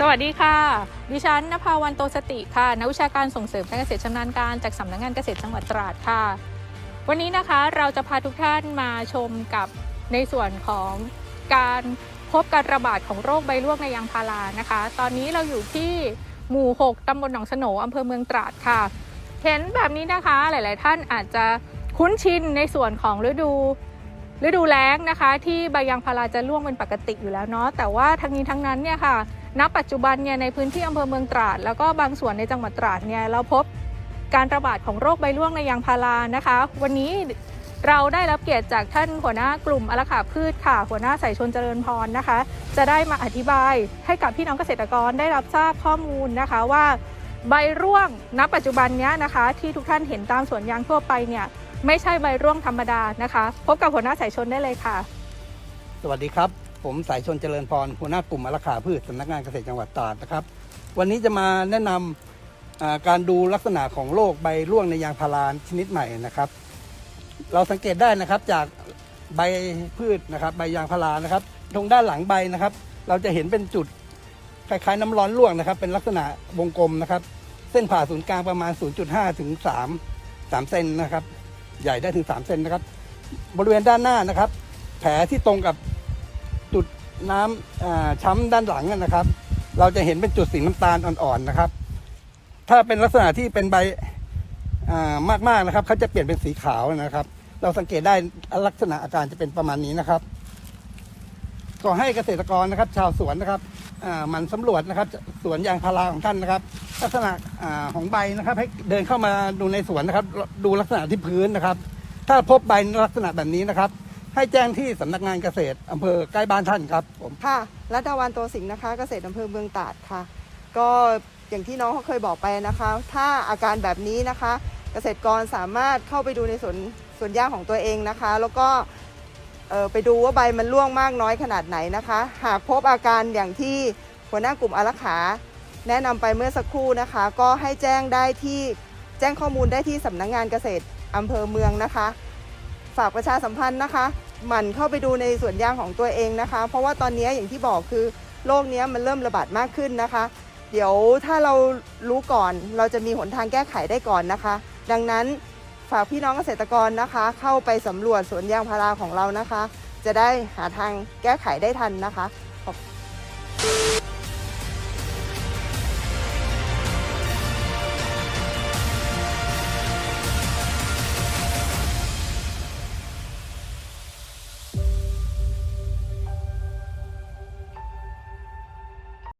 สวัสดีค่ะ ดิฉันนภาวันโตสติค่ะนักวิชาการส่งเสริมการเกษตรชำนาญการจากสำนักงานเกษตรจังหวัดตราดค่ะ วันนี้นะคะเราจะพาทุกท่านมาชมกับในส่วนของการพบการระบาดของโรคใบร่วงในยางพารานะคะ ตอนนี้เราอยู่ที่หมู่ 6 ตำบลหนองสโหนอำเภอเมืองตราดค่ะ เห็นแบบนี้นะคะหลาย ๆ ท่านอาจจะคุ้นชินในส่วนของฤดูฤดูแล้งนะคะ ที่ใบยางพาราจะร่วงเป็นปกติอยู่แล้วเนาะแต่ว่าทั้งนี้ทั้งนั้นเนี่ยค่ะ ณปัจจุบันเนี่ยในพื้นที่อำเภอเมืองตราด แล้วก็บางส่วนในจังหวัดตราดเนี่ยเราพบการระบาดของโรคใบร่วงในยางพารานะคะ วันนี้เราได้รับเกียรติจากท่านหัวหน้ากลุ่มอลขาพืชค่ะ หัวหน้าสายชนเจริญพรนะคะ จะได้มาอธิบายให้กับพี่น้องเกษตรกรได้รับทราบข้อมูลนะคะว่าใบร่วงณ ปัจจุบันเนี้ยนะคะ ที่ทุกท่านเห็นตามสวนยางทั่วไปเนี่ยไม่ใช่ใบร่วงธรรมดานะคะ พบกับหัวหน้าสายชนได้เลยค่ะ สวัสดีครับ ผมสายชนเจริญพรหัวหน้ากลุ่มอลขาพืชสำนักงานเกษตรจังหวัดตราดนะครับ วันนี้จะมาแนะนำอ่าการดูลักษณะของโรคใบร่วงในยางพาราชนิดใหม่นะครับ เราสังเกตได้นะครับจากใบพืชนะครับ ใบยางพารานะครับ ตรงด้านหลังใบนะครับ เราจะเห็นเป็นจุดคล้ายๆน้ำร้อนร่วงนะครับ เป็นลักษณะวงกลมนะครับ เส้นผ่าศูนย์กลางประมาณ 0.5 ถึง 3 3 เซนนะครับ ใหญ่ได้ถึง 3 เซนนะครับ บริเวณด้านหน้านะครับ แผลที่ตรงกับ น้ำอ่าช้ำด้านหลังนะครับ เราจะเห็นเป็นจุดสีน้ำตาลอ่อนๆนะครับ ถ้าเป็นลักษณะที่เป็นใบามากๆนะครับเขาจะเปลี่ยนเป็นสีขาวนะครับ เราสังเกตได้ลักษณะอาการจะเป็นประมาณนี้นะครับก็ให้เกษตรกรนะครับ ชาวสวนนะครับมันสำรวจนะครับสวนยางพาราของท่านนะครับ ลักษณะอของใบนะครับ ให้เดินเข้ามาดูในสวนนะครับ ดูลักษณะที่พื้นนะครับ ถ้าพบใบลักษณะแบบนี้นะครับ ให้แจ้งที่สำนักงานเกษตรอำเภอใกล้บ้านท่านครับผมค่ะรัตดาวันโตสิงห์นะคะเกษตรอำเภอเมืองตราดค่ะ ก็อย่างที่น้องเขาเคยบอกไปนะคะ ถ้าอาการแบบนี้นะคะ เกษตรกรสามารถเข้าไปดูในสวนสวนยางของตัวเองนะคะ แล้วก็เออไปดูว่าใบมันร่วงมากน้อยขนาดไหนนะคะ หากพบอาการอย่างที่หัวหน้ากลุ่มอารักขาแนะนำไปเมื่อสักครู่นะคะ ก็ให้แจ้งได้ที่แจ้งข้อมูลได้ที่สำนักงานเกษตรอำเภอเมืองนะคะ ฝากประชาสัมพันธ์นะคะ หมั่นเข้าไปดูในสวนยางของตัวเองนะคะ เพราะว่าตอนนี้อย่างที่บอกคือโรคเนี้ยมันเริ่มระบาดมากขึ้นนะคะ เดี๋ยวถ้าเรารู้ก่อนเราจะมีหนทางแก้ไขได้ก่อนนะคะ ดังนั้นฝากพี่น้องเกษตรกรนะคะ เข้าไปสำรวจสวนยางพาราของเรานะคะ จะได้หาทางแก้ไขได้ทันนะคะขอบ